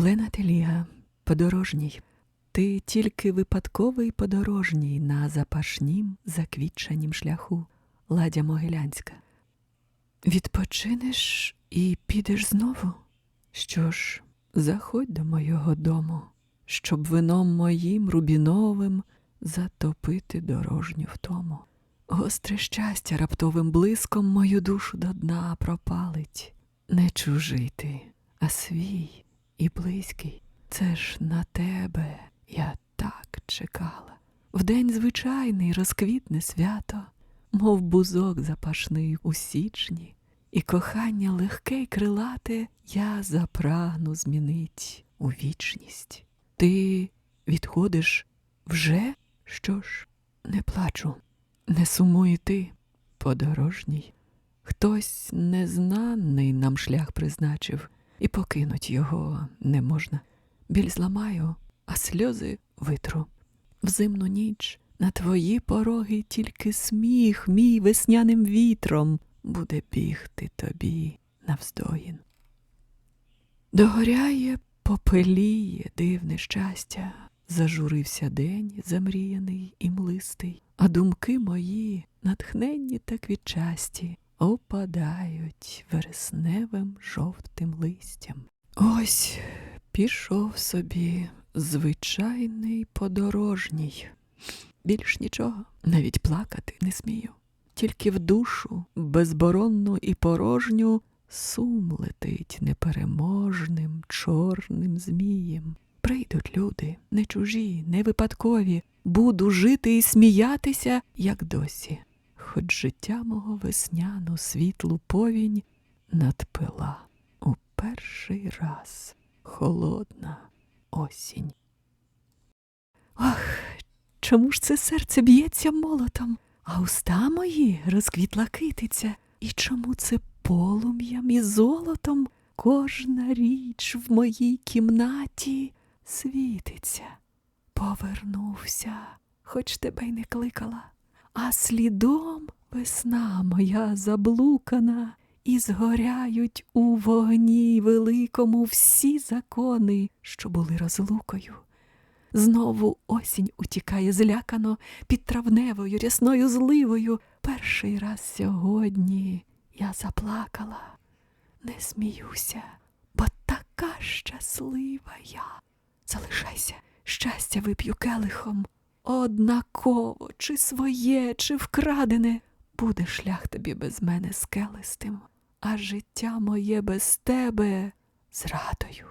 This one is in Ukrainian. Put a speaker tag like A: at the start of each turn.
A: Олена Теліга, подорожній. Ти тільки випадковий подорожній на запашнім, заквітчанім шляху, ладя Могилянська. Відпочинеш і підеш знову. Що ж, заходь до мого дому, щоб вином моїм рубіновим затопити дорожню втому. Гостре щастя раптовим блиском мою душу до дна пропалить. Не чужий ти, а свій і близький. Це ж на тебе я так чекала. В день звичайний розквітне свято, мов бузок запашний у січні, і кохання легке й крилате я запрагну змінить у вічність. Ти відходиш вже? Що ж, не плачу, не сумуй ти, подорожній. Хтось незнаний нам шлях призначив, і покинуть його не можна. Біль зламаю, а сльози витру. В зимну ніч на твої пороги тільки сміх мій весняним вітром буде бігти тобі навздоїн. Догоряє, попеліє дивне щастя, зажурився день замріяний і млистий, а думки мої, натхненні та квітчасті, опадають вересневим жовтим листям. Ось пішов собі звичайний подорожній. Більш нічого, навіть плакати не смію. Тільки в душу, безборонну і порожню, сум летить непереможним чорним змієм. Прийдуть люди, не чужі, не випадкові, буду жити і сміятися, як досі. Хоч життя мого весняну світлу повінь надпила у перший раз холодна осінь. Ах, чому ж це серце б'ється молотом, а уста мої розквітла китиця, і чому це полум'ям і золотом кожна річ в моїй кімнаті світиться? Повернувся, хоч тебе й не кликала, а слідом весна моя заблукана, і згоряють у вогні великому всі закони, що були розлукою. Знову осінь утікає злякано під травневою рясною зливою. Перший раз сьогодні я заплакала, не сміюся, бо така щаслива я. Залишайся, щастя вип'ю келихом. Однаково, чи своє, чи вкрадене, буде шлях тобі без мене скелистим, а життя моє без тебе зрадою.